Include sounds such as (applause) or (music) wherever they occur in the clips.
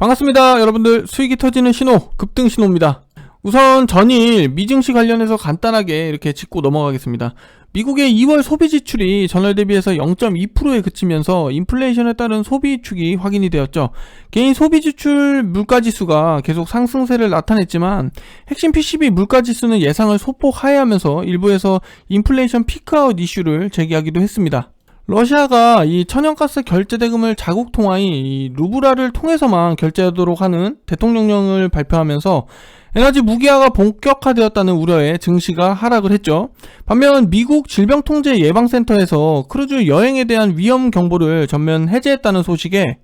반갑습니다. 여러분들 수익이 터지는 신호, 급등 신호입니다. 우선 전일 미증시 관련해서 간단하게 이렇게 짚고 넘어가겠습니다. 미국의 2월 소비 지출이 전월 대비해서 0.2%에 그치면서 인플레이션에 따른 소비 축이 확인이 되었죠. 개인 소비 지출 물가 지수가 계속 상승세를 나타냈지만 핵심 PCB 물가 지수는 예상을 소폭 하회하면서 일부에서 인플레이션 피크아웃 이슈를 제기하기도 했습니다. 러시아가 이 천연가스 결제 대금을 자국 통화인 이 루브라를 통해서만 결제하도록 하는 대통령령을 발표하면서 에너지 무기화가 본격화되었다는 우려에 증시가 하락을 했죠. 반면 미국 질병통제 예방센터에서 크루즈 여행에 대한 위험 경보를 전면 해제했다는 소식에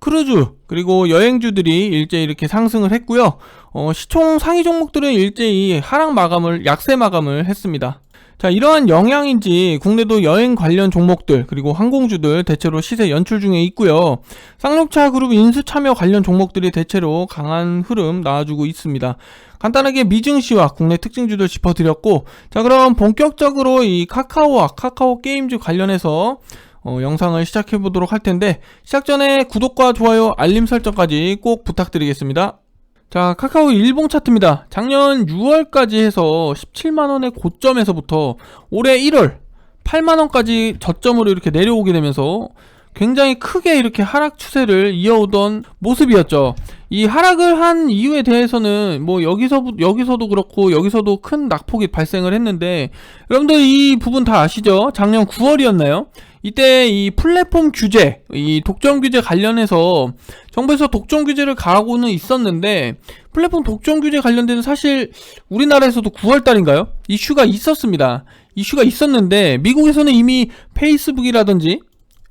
크루즈 그리고 여행주들이 일제히 이렇게 상승을 했고요. 어, 시총 상위 종목들은 일제히 하락 마감을 약세 마감을 했습니다. 자, 이러한 영향인지 국내도 여행 관련 종목들 그리고 항공주들 대체로 시세 연출 중에 있고요. 쌍용차 그룹 인수 참여 관련 종목들이 대체로 강한 흐름 나와주고 있습니다. 간단하게 미증시와 국내 특징주들 짚어드렸고, 자 그럼 본격적으로 이 카카오와 카카오 게임즈 관련해서 어, 영상을 시작해 보도록 할 텐데 시작 전에 구독과 좋아요, 알림 설정까지 꼭 부탁드리겠습니다. 자, 카카오 일봉 차트입니다. 작년 6월까지 해서 17만원의 고점에서부터 올해 1월 8만원까지 저점으로 이렇게 내려오게 되면서 굉장히 크게 이렇게 하락 추세를 이어오던 모습이었죠. 이 하락을 한 이유에 대해서는 뭐 여기서 여기서도 그렇고 여기서도 큰 낙폭이 발생을 했는데 여러분들 이 부분 다 아시죠? 작년 9월이었나요? 이때 이 플랫폼 규제, 이 독점 규제 관련해서 정부에서 독점 규제를 가하고는 있었는데 플랫폼 독점 규제 관련된 사실 우리나라에서도 9월 달인가요? 이슈가 있었습니다. 이슈가 있었는데 미국에서는 이미 페이스북이라든지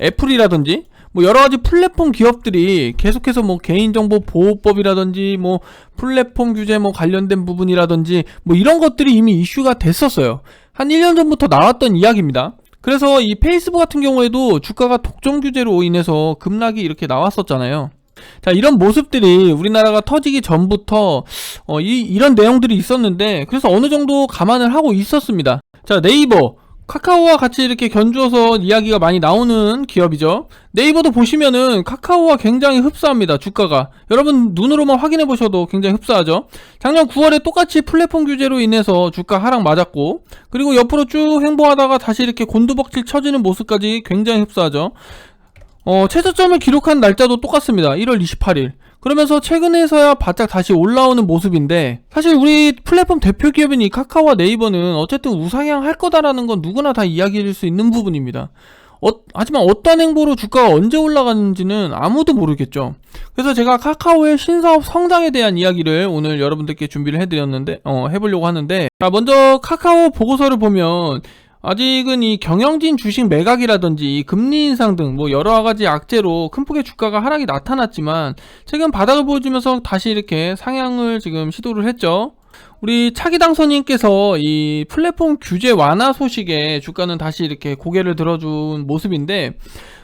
애플이라든지 뭐 여러 가지 플랫폼 기업들이 계속해서 뭐 개인정보 보호법이라든지 뭐 플랫폼 규제 뭐 관련된 부분이라든지 뭐 이런 것들이 이미 이슈가 됐었어요. 한 1년 전부터 나왔던 이야기입니다. 그래서 이 페이스북 같은 경우에도 주가가 독점 규제로 인해서 급락이 이렇게 나왔었잖아요. 자, 이런 모습들이 우리나라가 터지기 전부터 어, 이, 이런 내용들이 있었는데 그래서 어느 정도 감안을 하고 있었습니다. 자, 네이버 카카오와 같이 이렇게 견주어서 이야기가 많이 나오는 기업이죠. 네이버도 보시면은 카카오와 굉장히 흡사합니다. 주가가. 여러분 눈으로만 확인해 보셔도 굉장히 흡사하죠. 작년 9월에 똑같이 플랫폼 규제로 인해서 주가 하락 맞았고 그리고 옆으로 쭉 행보하다가 다시 이렇게 곤두벅질 쳐지는 모습까지 굉장히 흡사하죠. 어, 최저점을 기록한 날짜도 똑같습니다. 1월 28일. 그러면서 최근에서야 바짝 다시 올라오는 모습인데 사실 우리 플랫폼 대표 기업인 이 카카오와 네이버는 어쨌든 우상향 할 거다라는 건 누구나 다 이야기할 수 있는 부분입니다. 어, 하지만 어떤 행보로 주가가 언제 올라가는지는 아무도 모르겠죠. 그래서 제가 카카오의 신사업 성장에 대한 이야기를 오늘 여러분들께 준비를 해드렸는데, 어, 해보려고 하는데, 자, 먼저 카카오 보고서를 보면 아직은 이 경영진 주식 매각이라든지 금리 인상 등 뭐 여러 가지 악재로 큰 폭의 주가가 하락이 나타났지만 최근 바닥을 보여주면서 다시 이렇게 상향을 지금 시도를 했죠. 우리 차기 당선인께서 이 플랫폼 규제 완화 소식에 주가는 다시 이렇게 고개를 들어준 모습인데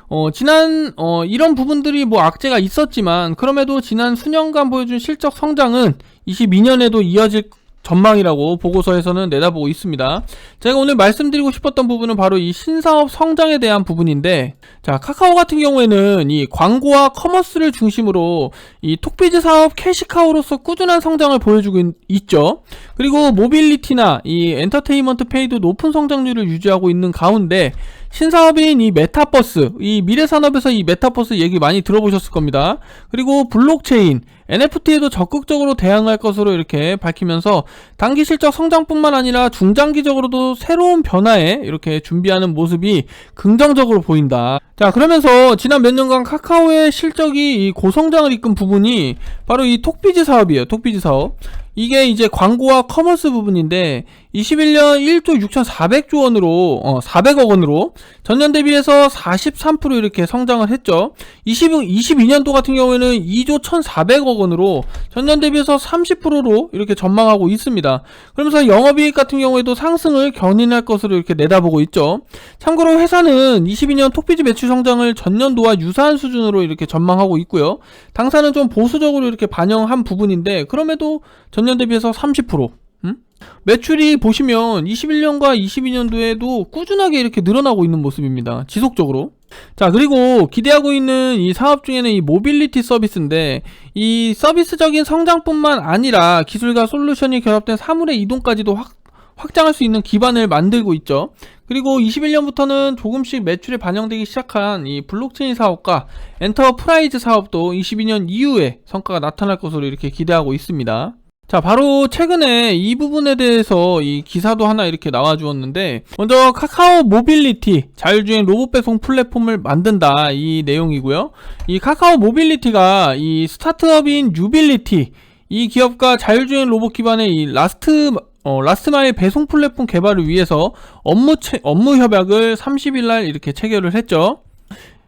어, 지난, 어, 이런 부분들이 뭐 악재가 있었지만, 그럼에도 지난 수년간 보여준 실적 성장은 22년에도 이어질 전망이라고 보고서에서는 내다보고 있습니다. 제가 오늘 말씀드리고 싶었던 부분은 바로 이 신사업 성장에 대한 부분인데, 자, 카카오 같은 경우에는 이 광고와 커머스를 중심으로 이 톡비즈 사업 캐시카우로서 꾸준한 성장을 보여주고 있, 죠 그리고 모빌리티나 이 엔터테인먼트 페이도 높은 성장률을 유지하고 있는 가운데, 신사업인 이 메타버스, 이 미래산업에서 이 메타버스 얘기 많이 들어보셨을 겁니다. 그리고 블록체인, NFT에도 적극적으로 대응할 것으로 이렇게 밝히면서 단기 실적 성장뿐만 아니라 중장기적으로도 새로운 변화에 이렇게 준비하는 모습이 긍정적으로 보인다. 자, 그러면서 지난 몇 년간 카카오의 실적이 이 고성장을 이끈 부분이 바로 이 톡비즈 사업이에요. 톡비즈 사업. 이게 이제 광고와 커머스 부분인데 21년 1조 6,400조 원으로 어 400억 원으로 전년 대비해서 43% 이렇게 성장을 했죠. 20, 22년도 같은 경우에는 2조 1,400억 원으로 전년 대비해서 30%로 이렇게 전망하고 있습니다. 그러면서 영업이익 같은 경우에도 상승을 견인할 것으로 이렇게 내다보고 있죠. 참고로 회사는 22년 톡비즈 매출 성장을 전년도와 유사한 수준으로 이렇게 전망하고 있고요. 당사는 좀 보수적으로 이렇게 반영한 부분인데 그럼에도 전년 대비해서 30% 음? 매출이 보시면 21년과 22년도에도 꾸준하게 이렇게 늘어나고 있는 모습입니다. 지속적으로. 자, 그리고 기대하고 있는 이 사업 중에는 이 모빌리티 서비스인데, 이 서비스적인 성장뿐만 아니라 기술과 솔루션이 결합된 사물의 이동까지도 확, 확장할 수 있는 기반을 만들고 있죠. 그리고 21년부터는 조금씩 매출에 반영되기 시작한 이 블록체인 사업과 엔터프라이즈 사업도 22년 이후에 성과가 나타날 것으로 이렇게 기대하고 있습니다. 자, 바로 최근에 이 부분에 대해서 이 기사도 하나 이렇게 나와 주었는데, 먼저 카카오 모빌리티, 자율주행 로봇 배송 플랫폼을 만든다, 이 내용이고요. 이 카카오 모빌리티가 이 스타트업인 유빌리티, 이 기업과 자율주행 로봇 기반의 이 라스트, 어, 라스트마일 배송 플랫폼 개발을 위해서 업무, 채, 업무 협약을 30일 날 이렇게 체결을 했죠.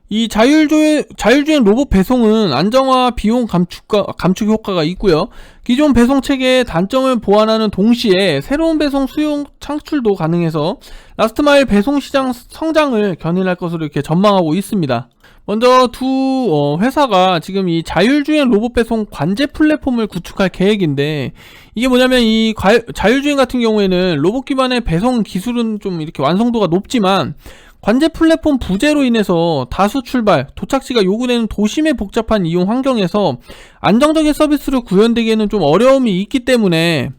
이 자율주행, 자율주행 로봇 배송은 안정화 비용 감축과, 감축 효과가 있고요. 기존 배송 체계의 단점을 보완하는 동시에 새로운 배송 수용 창출도 가능해서 라스트마일 배송 시장 성장을 견인할 것으로 이렇게 전망하고 있습니다. 먼저 두 어, 회사가 지금 이 자율주행 로봇 배송 관제 플랫폼을 구축할 계획인데 이게 뭐냐면 이 과- 자율주행 같은 경우에는 로봇 기반의 배송 기술은 좀 이렇게 완성도가 높지만 관제 플랫폼 부재로 인해서 다수 출발, 도착지가 요구되는 도심의 복잡한 이용 환경에서 안정적인 서비스를 구현되기에는 좀 어려움이 있기 때문에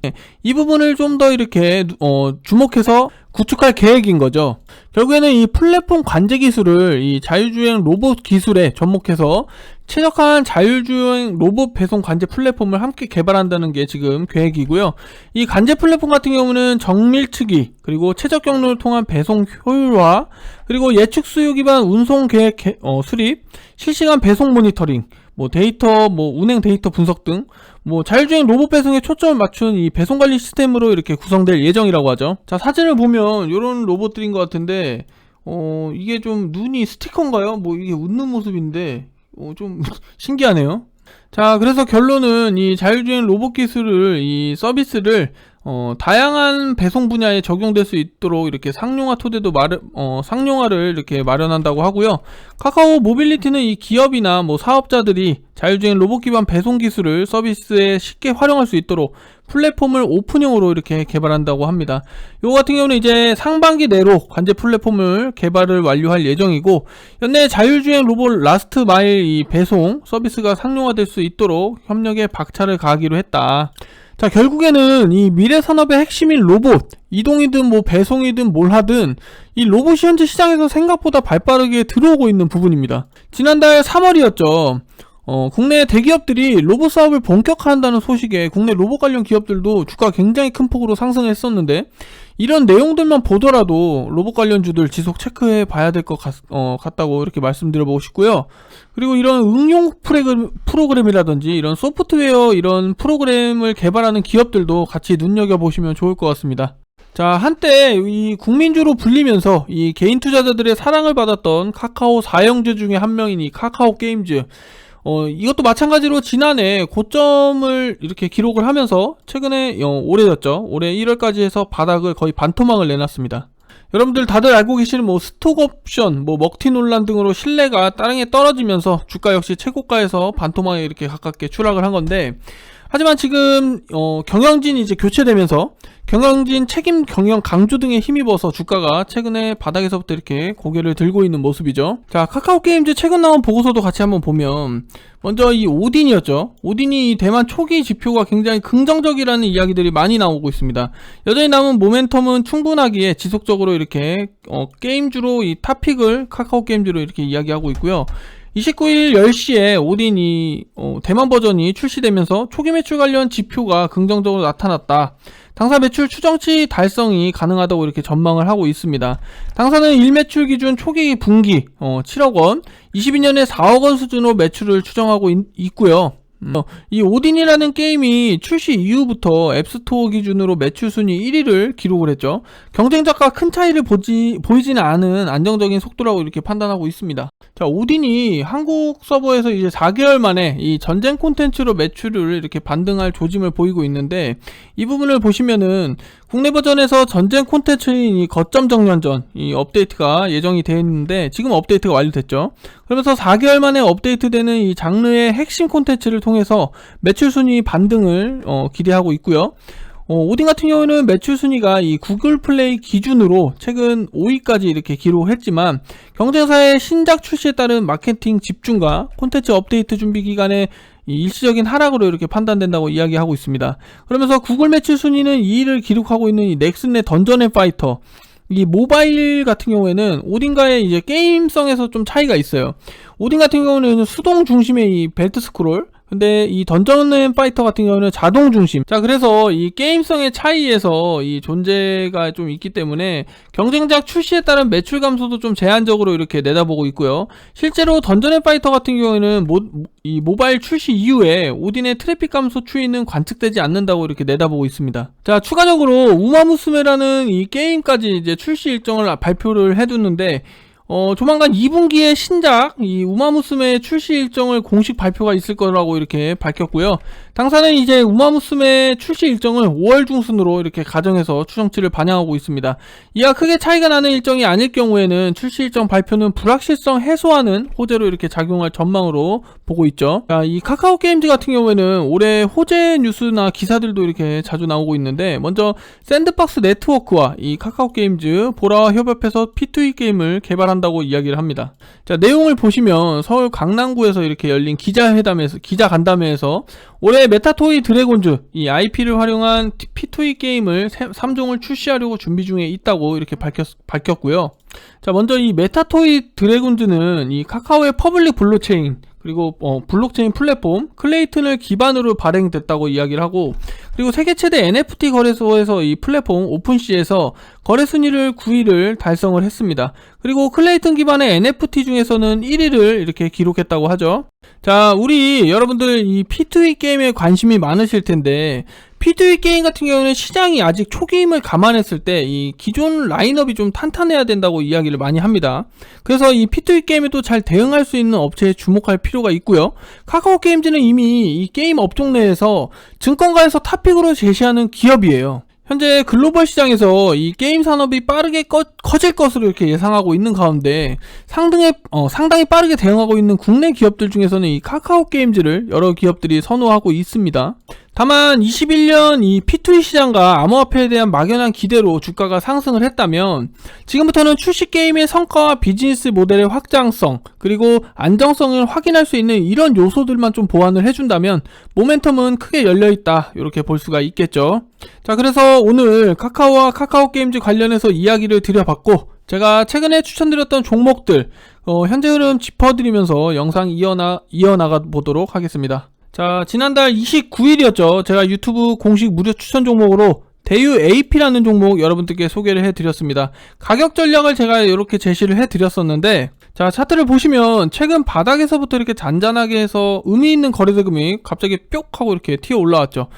이 부분을 좀 더 이렇게 어, 주목해서 구축할 계획인 거죠. 결국에는 이 플랫폼 관제 기술을 이 자율주행 로봇 기술에 접목해서 최적화한 자율주행 로봇 배송 관제 플랫폼을 함께 개발한다는 게 지금 계획이고요. 이 관제 플랫폼 같은 경우는 정밀특이 그리고 최적 경로를 통한 배송 효율화 그리고 예측 수요 기반 운송 계획 개- 어, 수립 실시간 배송 모니터링 뭐 데이터 뭐 운행 데이터 분석 등 뭐 자율주행 로봇 배송에 초점을 맞춘 이 배송 관리 시스템으로 이렇게 구성될 예정이라고 하죠. 자 사진을 보면 이런 로봇들인 것 같은데 어 이게 좀 눈이 스티커인가요? 뭐 이게 웃는 모습인데 어, 좀 (laughs) 신기하네요. 자, 그래서 결론은 이 자율주행 로봇 기술을 이 서비스를 어, 다양한 배송 분야에 적용될 수 있도록 이렇게 상용화 토대도 마련, 어, 상용화를 이렇게 마련한다고 하고요. 카카오 모빌리티는 이 기업이나 뭐 사업자들이 자율주행 로봇 기반 배송 기술을 서비스에 쉽게 활용할 수 있도록 플랫폼을 오픈형으로 이렇게 개발한다고 합니다. 요거 같은 경우는 이제 상반기 내로 관제 플랫폼을 개발을 완료할 예정이고 현내 자율주행 로봇 라스트 마일 이 배송 서비스가 상용화될 수 있도록 협력에 박차를 가하기로 했다. 자, 결국에는 이 미래 산업의 핵심인 로봇, 이동이든 뭐 배송이든 뭘 하든 이 로봇이 현재 시장에서 생각보다 발 빠르게 들어오고 있는 부분입니다. 지난달 3월이었죠. 어, 국내 대기업들이 로봇 사업을 본격화한다는 소식에 국내 로봇 관련 기업들도 주가 굉장히 큰 폭으로 상승했었는데 이런 내용들만 보더라도 로봇 관련 주들 지속 체크해 봐야 될 것 같다고 이렇게 말씀드려보고 싶고요. 그리고 이런 응용 프로그램, 프로그램 이라든지 이런 소프트웨어 이런 프로그램을 개발하는 기업들도 같이 눈여겨보시면 좋을 것 같습니다. 자, 한때 이 국민주로 불리면서 이 개인 투자자들의 사랑을 받았던 카카오 사형제 중에 한 명인 이 카카오 게임즈. 어, 이것도 마찬가지로 지난해 고점을 이렇게 기록을 하면서 최근에 어, 올해였죠. 올해 1월까지 해서 바닥을 거의 반토막을 내놨습니다. 여러분들 다들 알고 계시는 뭐 스톡 옵션, 뭐 먹튀 논란 등으로 신뢰가 따릉에 떨어지면서 주가 역시 최고가에서 반토막에 이렇게 가깝게 추락을 한 건데 하지만 지금 어, 경영진이 이제 교체되면서 경영진 책임 경영 강조 등에 힘입어서 주가가 최근에 바닥에서부터 이렇게 고개를 들고 있는 모습이죠. 자, 카카오 게임즈 최근 나온 보고서도 같이 한번 보면 먼저 이 오딘이었죠. 오딘이 이 대만 초기 지표가 굉장히 긍정적이라는 이야기들이 많이 나오고 있습니다. 여전히 남은 모멘텀은 충분하기에 지속적으로 이렇게 어, 게임주로 이 탑픽을 카카오 게임주로 이렇게 이야기하고 있고요. 29일 10시에 오딘이 어, 대만 버전이 출시되면서 초기 매출 관련 지표가 긍정적으로 나타났다. 당사 매출 추정치 달성이 가능하다고 이렇게 전망을 하고 있습니다. 당사는 1매출 기준 초기 분기 어, 7억 원, 22년에 4억 원 수준으로 매출을 추정하고 있, 고요 이 오딘이라는 게임이 출시 이후부터 앱스토어 기준으로 매출 순위 1위를 기록을 했죠. 경쟁작과 큰 차이를 보지, 보이지는 않은 안정적인 속도라고 이렇게 판단하고 있습니다. 자, 오딘이 한국 서버에서 이제 4개월 만에 이 전쟁 콘텐츠로 매출을 이렇게 반등할 조짐을 보이고 있는데 이 부분을 보시면은 국내 버전에서 전쟁 콘텐츠인 이 거점 정년전 이 업데이트가 예정이 되어 있는데 지금 업데이트가 완료됐죠. 그러면서 4개월 만에 업데이트되는 이 장르의 핵심 콘텐츠를 통해서 매출 순위 반등을 어, 기대하고 있고요. 어, 오딘 같은 경우는 매출 순위가 이 구글 플레이 기준으로 최근 5위까지 이렇게 기록했지만 경쟁사의 신작 출시에 따른 마케팅 집중과 콘텐츠 업데이트 준비 기간에 이 일시적인 하락으로 이렇게 판단된다고 이야기하고 있습니다. 그러면서 구글 매출 순위는 2위를 기록하고 있는 이 넥슨의 던전 앤 파이터 이 모바일 같은 경우에는 오딘가의 이제 게임성에서 좀 차이가 있어요. 오딘 같은 경우는 수동 중심의 이 벨트 스크롤 근데 이 던전 앤 파이터 같은 경우는 자동 중심. 자, 그래서 이 게임성의 차이에서 이 존재가 좀 있기 때문에 경쟁작 출시에 따른 매출 감소도 좀 제한적으로 이렇게 내다보고 있고요. 실제로 던전 앤 파이터 같은 경우에는 모, 이 모바일 출시 이후에 오딘의 트래픽 감소 추이는 관측되지 않는다고 이렇게 내다보고 있습니다. 자, 추가적으로 우마무스메라는 이 게임까지 이제 출시 일정을 발표를 해두는데 어, 조만간 2분기에 신작, 이 우마무스메 출시 일정을 공식 발표가 있을 거라고 이렇게 밝혔고요. 당사는 이제 우마무스메 출시 일정을 5월 중순으로 이렇게 가정해서 추정치를 반영하고 있습니다. 이와 크게 차이가 나는 일정이 아닐 경우에는 출시 일정 발표는 불확실성 해소하는 호재로 이렇게 작용할 전망으로 보고 있죠. 자, 이 카카오 게임즈 같은 경우에는 올해 호재 뉴스나 기사들도 이렇게 자주 나오고 있는데, 먼저 샌드박스 네트워크와 이 카카오 게임즈, 보라와 협업해서 P2E 게임을 개발한다고 이야기를 합니다. 자, 내용을 보시면 서울 강남구에서 이렇게 열린 기자회담에서, 기자 간담회에서 올해 메타토이 드래곤즈 이 IP를 활용한 P2E 게임을 3종을 출시하려고 준비 중에 있다고 이렇게 밝혔, 밝혔고요. 자, 먼저 이 메타토이 드래곤즈는 이 카카오의 퍼블릭 블록체인 그리고 어, 블록체인 플랫폼 클레이튼을 기반으로 발행됐다고 이야기를 하고 그리고 세계 최대 NFT 거래소에서 이 플랫폼 오픈시에서 거래 순위를 9위를 달성을 했습니다. 그리고 클레이튼 기반의 NFT 중에서는 1위를 이렇게 기록했다고 하죠. 자, 우리 여러분들 이 P2E 게임에 관심이 많으실 텐데 P2E 게임 같은 경우는 시장이 아직 초기임을 감안했을 때 이 기존 라인업이 좀 탄탄해야 된다고 이야기를 많이 합니다. 그래서 이 P2E 게임에도 잘 대응할 수 있는 업체에 주목할 필요가 있고요. 카카오 게임즈는 이미 이 게임 업종 내에서 증권가에서 탑픽으로 제시하는 기업이에요. 현재 글로벌 시장에서 이 게임 산업이 빠르게 꺼, 커질 것으로 이렇게 예상하고 있는 가운데 상당히, 어, 상당히 빠르게 대응하고 있는 국내 기업들 중에서는 이 카카오 게임즈를 여러 기업들이 선호하고 있습니다. 다만 21년 이 P2E 시장과 암호화폐에 대한 막연한 기대로 주가가 상승을 했다면 지금부터는 출시 게임의 성과와 비즈니스 모델의 확장성 그리고 안정성을 확인할 수 있는 이런 요소들만 좀 보완을 해준다면 모멘텀은 크게 열려있다 이렇게 볼 수가 있겠죠. 자 그래서 오늘 카카오와 카카오 게임즈 관련해서 이야기를 드려봤고 제가 최근에 추천드렸던 종목들 어, 현재 흐름 짚어드리면서 영상 이어나, 이어나가 보도록 하겠습니다 자, 지난달 29일이었죠. 제가 유튜브 공식 무료 추천 종목으로 대유 AP라는 종목 여러분들께 소개를 해드렸습니다. 가격 전략을 제가 이렇게 제시를 해드렸었는데, 자, 차트를 보시면 최근 바닥에서부터 이렇게 잔잔하게 해서 의미 있는 거래대금이 갑자기 뿅 하고 이렇게 튀어 올라왔죠.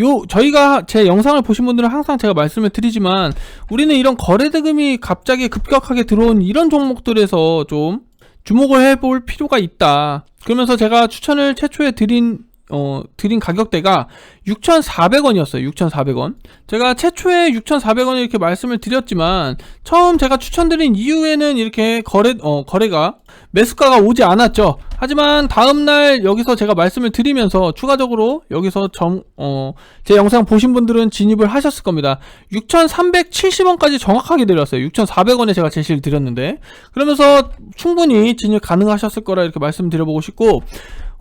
요, 저희가 제 영상을 보신 분들은 항상 제가 말씀을 드리지만, 우리는 이런 거래대금이 갑자기 급격하게 들어온 이런 종목들에서 좀 주목을 해볼 필요가 있다. 그러면서 제가 추천을 최초에 드린 어, 드린 가격대가 6,400원이었어요. 6,400원. 제가 최초에 6,400원 이렇게 말씀을 드렸지만 처음 제가 추천드린 이후에는 이렇게 거래 어, 거래가 매수가가 오지 않았죠. 하지만 다음날 여기서 제가 말씀을 드리면서 추가적으로 여기서 정, 어, 제 영상 보신 분들은 진입을 하셨을 겁니다. 6,370원까지 정확하게 내렸어요. 6,400원에 제가 제시를 드렸는데. 그러면서 충분히 진입 가능하셨을 거라 이렇게 말씀드려보고 싶고,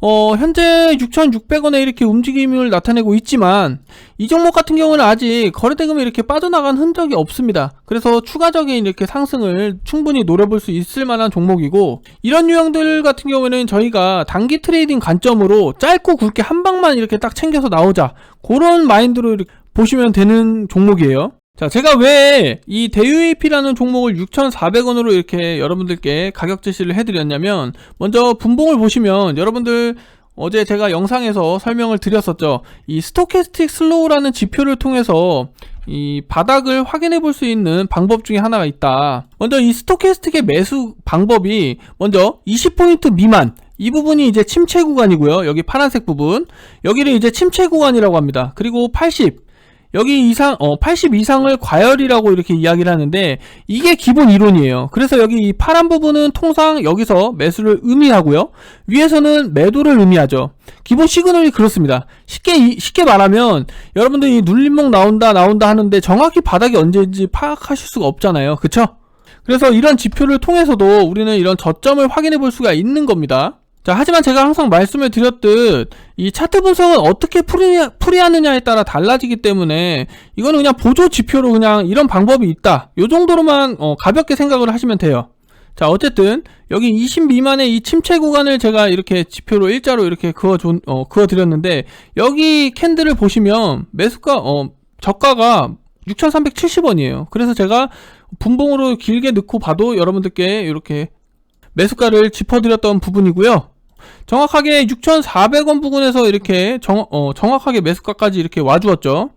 어, 현재 6,600원에 이렇게 움직임을 나타내고 있지만 이 종목 같은 경우는 아직 거래대금이 이렇게 빠져나간 흔적이 없습니다. 그래서 추가적인 이렇게 상승을 충분히 노려볼 수 있을 만한 종목이고 이런 유형들 같은 경우에는 저희가 단기 트레이딩 관점으로 짧고 굵게 한 방만 이렇게 딱 챙겨서 나오자 그런 마인드로 보시면 되는 종목이에요. 자, 제가 왜 이 대유AP라는 종목을 6,400원으로 이렇게 여러분들께 가격 제시를 해드렸냐면, 먼저 분봉을 보시면 여러분들 어제 제가 영상에서 설명을 드렸었죠. 이 스토캐스틱 슬로우라는 지표를 통해서 이 바닥을 확인해 볼 수 있는 방법 중에 하나가 있다. 먼저 이 스토캐스틱의 매수 방법이 먼저 20포인트 미만, 이 부분이 이제 침체 구간이고요. 여기 파란색 부분. 여기를 이제 침체 구간이라고 합니다. 그리고 80, 여기 이상 어, 80 이상을 과열이라고 이렇게 이야기를 하는데 이게 기본 이론이에요. 그래서 여기 이 파란 부분은 통상 여기서 매수를 의미하고요. 위에서는 매도를 의미하죠. 기본 시그널이 그렇습니다. 쉽게 이- 쉽게 말하면 여러분들이 눌림목 나온다 나온다 하는데 정확히 바닥이 언제인지 파악하실 수가 없잖아요. 그쵸? 그래서 이런 지표를 통해서도 우리는 이런 저점을 확인해 볼 수가 있는 겁니다. 자, 하지만 제가 항상 말씀을 드렸듯 이 차트 분석은 어떻게 풀이, 풀이하느냐에 따라 달라지기 때문에 이거는 그냥 보조 지표로 그냥 이런 방법이 있다. 요 정도로만 어, 가볍게 생각을 하시면 돼요. 자, 어쨌든 여기 20 미만의 이 침체 구간을 제가 이렇게 지표로 일자로 이렇게 그어 줘, 어, 그어 드렸는데 여기 캔들을 보시면 매수가 어, 저가가 6,370원이에요. 그래서 제가 분봉으로 길게 넣고 봐도 여러분들께 이렇게 매수가를 짚어드렸던 부분이고요. 정확하게 6,400원 부근에서 이렇게 정, 어, 정확하게 매수가까지 이렇게 와주었죠.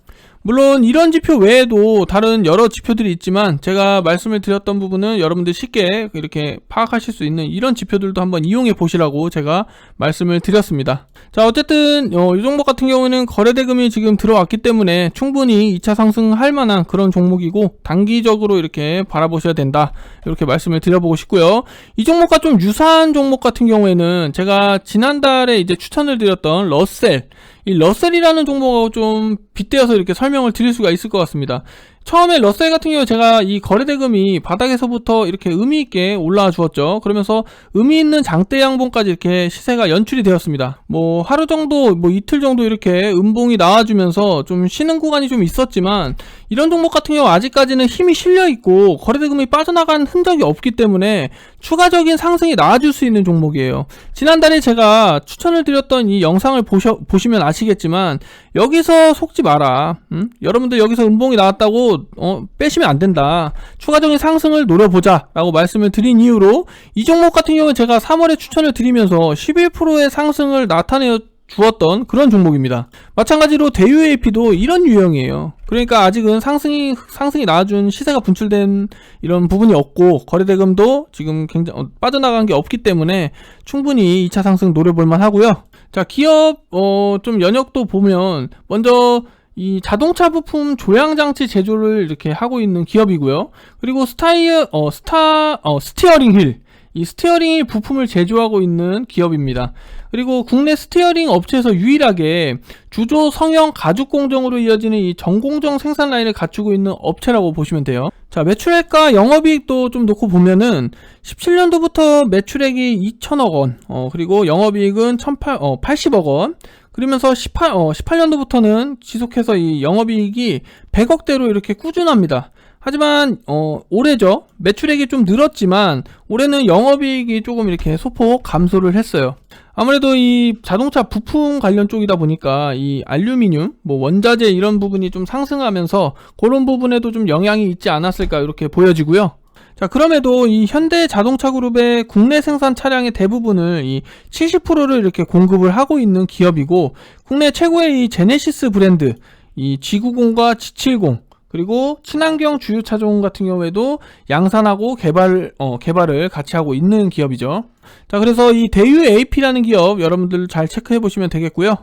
물론 이런 지표 외에도 다른 여러 지표들이 있지만 제가 말씀을 드렸던 부분은 여러분들 쉽게 이렇게 파악하실 수 있는 이런 지표들도 한번 이용해 보시라고 제가 말씀을 드렸습니다. 자 어쨌든 어, 이 종목 같은 경우에는 거래대금이 지금 들어왔기 때문에 충분히 2차 상승할 만한 그런 종목이고 단기적으로 이렇게 바라보셔야 된다 이렇게 말씀을 드려보고 싶고요. 이 종목과 좀 유사한 종목 같은 경우에는 제가 지난달에 이제 추천을 드렸던 러셀 이 러셀이라는 종목하고 좀 빗대어서 이렇게 설명을 드릴 수가 있을 것 같습니다. 처음에 러셀 같은 경우 제가 이 거래대금이 바닥에서부터 이렇게 의미 있게 올라와 주었죠. 그러면서 의미 있는 장대 양봉까지 이렇게 시세가 연출이 되었습니다. 뭐 하루 정도, 뭐 이틀 정도 이렇게 음봉이 나와주면서 좀 쉬는 구간이 좀 있었지만 이런 종목 같은 경우 아직까지는 힘이 실려 있고 거래대금이 빠져나간 흔적이 없기 때문에 추가적인 상승이 나와줄 수 있는 종목이에요. 지난달에 제가 추천을 드렸던 이 영상을 보셔, 보시면 아시겠지만 여기서 속지 마라. 음? 여러분들 여기서 음봉이 나왔다고 어, 빼시면 안 된다. 추가적인 상승을 노려보자라고 말씀을 드린 이유로 이 종목 같은 경우는 제가 3월에 추천을 드리면서 11%의 상승을 나타내어 주었던 그런 종목입니다. 마찬가지로 대유 AP도 이런 유형이에요. 그러니까 아직은 상승이 상승이 나와준 시세가 분출된 이런 부분이 없고 거래 대금도 지금 굉장히 어, 빠져나간 게 없기 때문에 충분히 2차 상승 노려볼 만 하고요. 자 기업 어, 좀 연역도 보면 먼저 이 자동차 부품 조향 장치 제조를 이렇게 하고 있는 기업이고요. 그리고 스타이어 어 스타 어 스티어링 휠. 이 스티어링 휠 부품을 제조하고 있는 기업입니다. 그리고 국내 스티어링 업체에서 유일하게 주조 성형 가죽 공정으로 이어지는 이 전공정 생산 라인을 갖추고 있는 업체라고 보시면 돼요. 자, 매출액과 영업이익도 좀 놓고 보면은 17년도부터 매출액이 2천억 원, 어, 그리고 영업이익은 1,800, 어, 80억 원, 그러면서 18, 어, 18년도부터는 지속해서 이 영업이익이 100억대로 이렇게 꾸준합니다. 하지만 어, 올해죠 매출액이 좀 늘었지만 올해는 영업이익이 조금 이렇게 소폭 감소를 했어요. 아무래도 이 자동차 부품 관련 쪽이다 보니까 이 알루미늄, 뭐 원자재 이런 부분이 좀 상승하면서 그런 부분에도 좀 영향이 있지 않았을까 이렇게 보여지고요. 자, 그럼에도 이 현대 자동차 그룹의 국내 생산 차량의 대부분을 이 70%를 이렇게 공급을 하고 있는 기업이고 국내 최고의 이 제네시스 브랜드 이 G90과 G70 그리고 친환경 주유 차종 같은 경우에도 양산하고 개발 어, 개발을 같이 하고 있는 기업이죠. 자, 그래서 이 대유 AP라는 기업 여러분들 잘 체크해 보시면 되겠고요.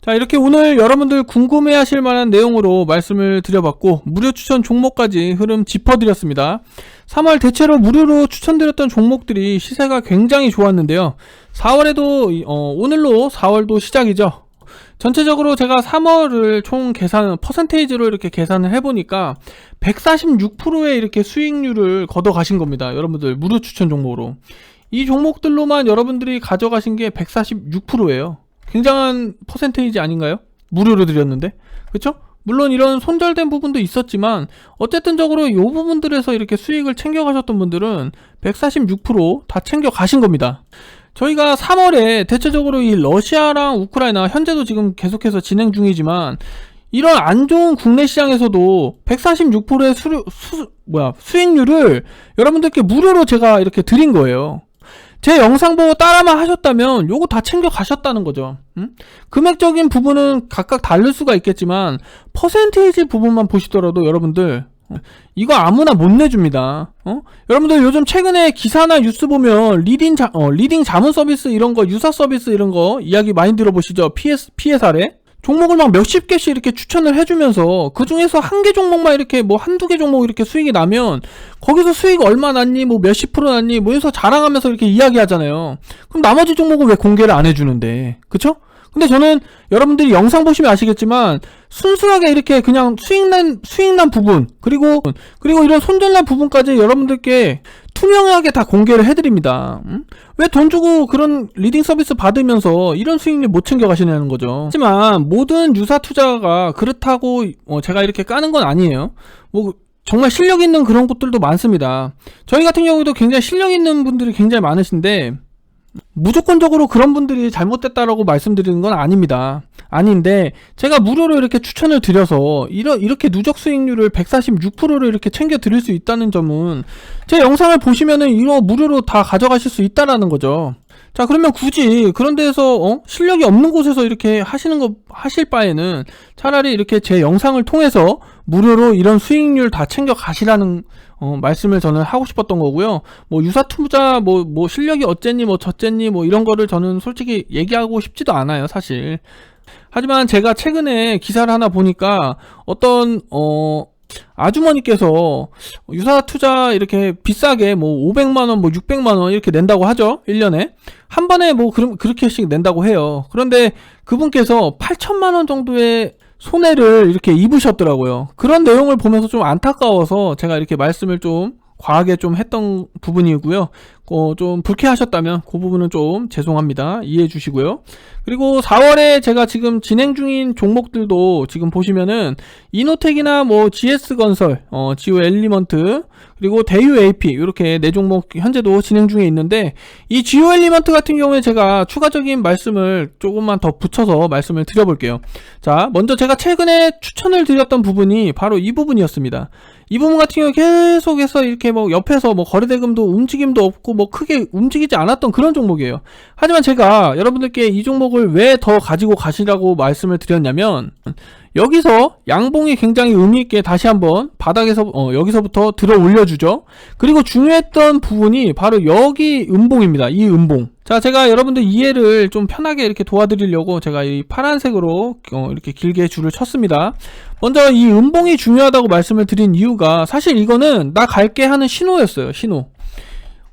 자, 이렇게 오늘 여러분들 궁금해 하실 만한 내용으로 말씀을 드려봤고, 무료 추천 종목까지 흐름 짚어드렸습니다. 3월 대체로 무료로 추천드렸던 종목들이 시세가 굉장히 좋았는데요. 4월에도, 어, 오늘로 4월도 시작이죠. 전체적으로 제가 3월을 총 계산, 퍼센테이지로 이렇게 계산을 해보니까 146%의 이렇게 수익률을 걷어 가신 겁니다. 여러분들 무료 추천 종목으로. 이 종목들로만 여러분들이 가져가신 게 146%예요. 굉장한 퍼센테이지 아닌가요? 무료로 드렸는데. 그쵸? 물론 이런 손절된 부분도 있었지만 어쨌든적으로 이 부분들에서 이렇게 수익을 챙겨가셨던 분들은 146%다 챙겨가신 겁니다. 저희가 3월에 대체적으로 이 러시아랑 우크라이나 현재도 지금 계속해서 진행 중이지만 이런 안 좋은 국내 시장에서도 146%의 수, 수, 뭐야, 수익률을 여러분들께 무료로 제가 이렇게 드린 거예요. 제 영상 보고 따라만 하셨다면 요거 다 챙겨 가셨다는 거죠. 음? 금액적인 부분은 각각 다를 수가 있겠지만 퍼센테이지 부분만 보시더라도 여러분들 어, 이거 아무나 못 내줍니다. 어? 여러분들 요즘 최근에 기사나 뉴스 보면 리딩 자, 어, 리딩 자문 서비스 이런 거 유사 서비스 이런 거 이야기 많이 들어보시죠? PS PS 아래 종목을 막 몇십 개씩 이렇게 추천을 해주면서 그 중에서 한 개 종목만 이렇게 뭐 한두 개 종목 이렇게 수익이 나면 거기서 수익 얼마 났니 뭐 몇십 프로 났니 뭐 해서 자랑하면서 이렇게 이야기하잖아요. 그럼 나머지 종목은 왜 공개를 안 해주는데 그쵸? 근데 저는 여러분들이 영상 보시면 아시겠지만 순수하게 이렇게 그냥 수익난 수익난 부분 그리고 그리고 이런 손절난 부분까지 여러분들께 투명하게 다 공개를 해드립니다. 음? 왜돈 주고 그런 리딩 서비스 받으면서 이런 수익률 못 챙겨 가시냐는 거죠. 하지만 모든 유사 투자가 그렇다고 어, 제가 이렇게 까는 건 아니에요. 뭐 정말 실력 있는 그런 곳들도 많습니다. 저희 같은 경우도 굉장히 실력 있는 분들이 굉장히 많으신데 무조건적으로 그런 분들이 잘못됐다라고 말씀드리는 건 아닙니다. 아닌데 제가 무료로 이렇게 추천을 드려서 이러, 이렇게 누적 수익률을 146%를 이렇게 챙겨 드릴 수 있다는 점은 제 영상을 보시면은 이거 무료로 다 가져가실 수 있다라는 거죠. 자 그러면 굳이 그런 데서 어? 실력이 없는 곳에서 이렇게 하시는 거 하실 바에는 차라리 이렇게 제 영상을 통해서 무료로 이런 수익률 다 챙겨 가시라는 어, 말씀을 저는 하고 싶었던 거고요. 뭐 유사 투자 뭐뭐 실력이 어쨌니 뭐 저쨌니 뭐 이런 거를 저는 솔직히 얘기하고 싶지도 않아요, 사실. 하지만 제가 최근에 기사를 하나 보니까 어떤 어 아주머니께서 유사 투자 이렇게 비싸게 뭐 500만 원, 뭐 600만 원 이렇게 낸다고 하죠. 1년에. 한 번에 뭐 그럼 그렇게씩 낸다고 해요. 그런데 그분께서 8천만 원 정도의 손해를 이렇게 입으셨더라고요. 그런 내용을 보면서 좀 안타까워서 제가 이렇게 말씀을 좀 과하게 좀 했던 부분이고요. 어, 좀 불쾌하셨다면 그 부분은 좀 죄송합니다. 이해해 주시고요. 그리고 4월에 제가 지금 진행 중인 종목들도 지금 보시면은 이노텍이나 뭐 GS건설, 어, 지오 엘리먼트, 그리고 대유 AP 이렇게 네 종목 현재도 진행 중에 있는데 이 지오 엘리먼트 같은 경우에 제가 추가적인 말씀을 조금만 더 붙여서 말씀을 드려볼게요. 자, 먼저 제가 최근에 추천을 드렸던 부분이 바로 이 부분이었습니다. 이 부분 같은 경우 계속해서 이렇게 뭐 옆에서 뭐 거래대금도 움직임도 없고 뭐 크게 움직이지 않았던 그런 종목이에요. 하지만 제가 여러분들께 이 종목을 왜 더 가지고 가시라고 말씀을 드렸냐면 여기서 양봉이 굉장히 의미 있게 다시 한번 바닥에서 어, 여기서부터 들어 올려주죠. 그리고 중요했던 부분이 바로 여기 음봉입니다. 이 음봉. 자, 제가 여러분들 이해를 좀 편하게 이렇게 도와드리려고 제가 이 파란색으로 어, 이렇게 길게 줄을 쳤습니다. 먼저 이 음봉이 중요하다고 말씀을 드린 이유가 사실 이거는 나 갈게 하는 신호였어요. 신호.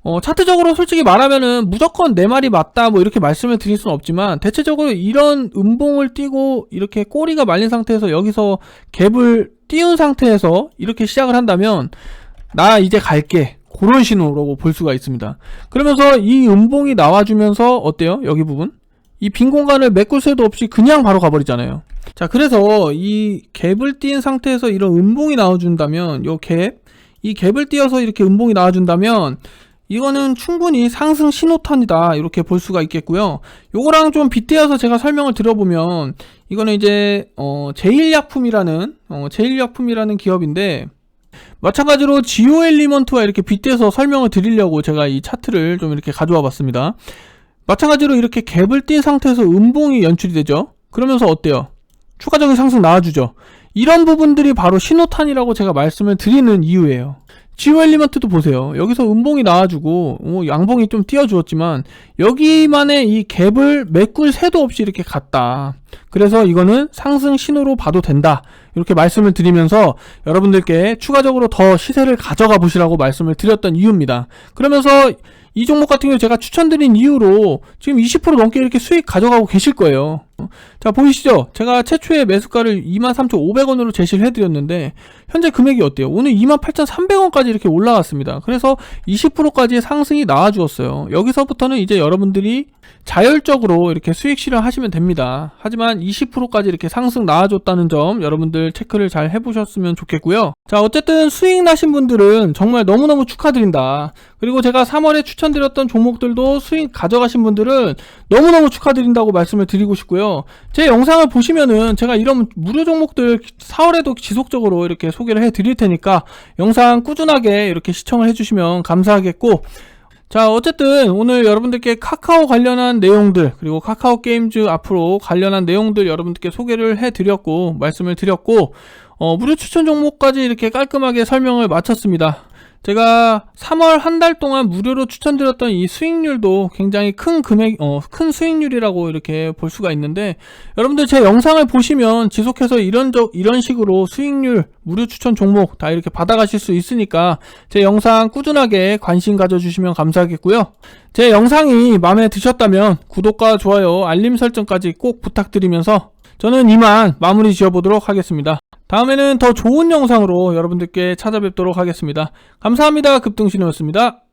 어, 차트적으로 솔직히 말하면은 무조건 내 말이 맞다 뭐 이렇게 말씀을 드릴 수는 없지만 대체적으로 이런 음봉을 띄고 이렇게 꼬리가 말린 상태에서 여기서 갭을 띄운 상태에서 이렇게 시작을 한다면 나 이제 갈게 그런 신호라고 볼 수가 있습니다. 그러면서 이 음봉이 나와주면서 어때요? 여기 부분? 이 빈 공간을 메꿀 새도 없이 그냥 바로 가버리잖아요. 자, 그래서 이 갭을 띄운 상태에서 이런 음봉이 나와준다면 요 갭, 이 갭을 띄어서 이렇게 음봉이 나와준다면 이거는 충분히 상승 신호탄이다 이렇게 볼 수가 있겠고요. 요거랑 좀 빗대어서 제가 설명을 드려보면 이거는 이제 어 제일약품이라는 어 제일약품이라는 기업인데 마찬가지로 지오 엘리먼트와 이렇게 빗대서 설명을 드리려고 제가 이 차트를 좀 이렇게 가져와 봤습니다. 마찬가지로 이렇게 갭을 띈 상태에서 음봉이 연출이 되죠. 그러면서 어때요? 추가적인 상승 나와주죠. 이런 부분들이 바로 신호탄이라고 제가 말씀을 드리는 이유예요. 지오 엘리먼트도 보세요. 여기서 음봉이 나와주고 어, 양봉이 좀 띄워주었지만 여기만의 이 갭을 메꿀 새도 없이 이렇게 갔다. 그래서 이거는 상승 신호로 봐도 된다. 이렇게 말씀을 드리면서 여러분들께 추가적으로 더 시세를 가져가 보시라고 말씀을 드렸던 이유입니다. 그러면서 이 종목 같은 경우 제가 추천드린 이유로 지금 20% 넘게 이렇게 수익 가져가고 계실 거예요. 자, 보이시죠? 제가 최초의 매수가를 23,500원으로 제시를 해드렸는데, 현재 금액이 어때요? 오늘 28,300원까지 이렇게 올라갔습니다. 그래서 20%까지 상승이 나와주었어요. 여기서부터는 이제 여러분들이 자율적으로 이렇게 수익 실현하시면 됩니다. 하지만 20%까지 이렇게 상승 나와줬다는 점 여러분들 체크를 잘 해보셨으면 좋겠고요. 자, 어쨌든 수익 나신 분들은 정말 너무너무 축하드린다. 그리고 제가 3월에 추천드렸던 종목들도 수익 가져가신 분들은 너무너무 축하드린다고 말씀을 드리고 싶 고요. 제 영상을 보시면은 제가 이런 무료 종목들 4월에도 지속적으로 이렇게 소개를 해 드릴 테니까 영상 꾸준하게 이렇게 시청을 해주시면 감사하겠고 자 어쨌든 오늘 여러분들께 카카오 관련한 내용들 그리고 카카오 게임즈 앞으로 관련한 내용들 여러분들께 소개를 해드렸고 말씀을 드렸고 어, 무료 추천 종목까지 이렇게 깔끔하게 설명을 마쳤습니다 제가 3월 한 달 동안 무료로 추천드렸던 이 수익률도 굉장히 큰 금액, 어, 큰 수익률이라고 이렇게 볼 수가 있는데, 여러분들 제 영상을 보시면 지속해서 이런, 저, 이런 식으로 수익률, 무료 추천 종목 다 이렇게 받아가실 수 있으니까 제 영상 꾸준하게 관심 가져주시면 감사하겠고요. 제 영상이 마음에 드셨다면 구독과 좋아요, 알림 설정까지 꼭 부탁드리면서 저는 이만 마무리 지어보도록 하겠습니다. 다음에는 더 좋은 영상으로 여러분들께 찾아뵙도록 하겠습니다. 감사합니다. 급등신호였습니다.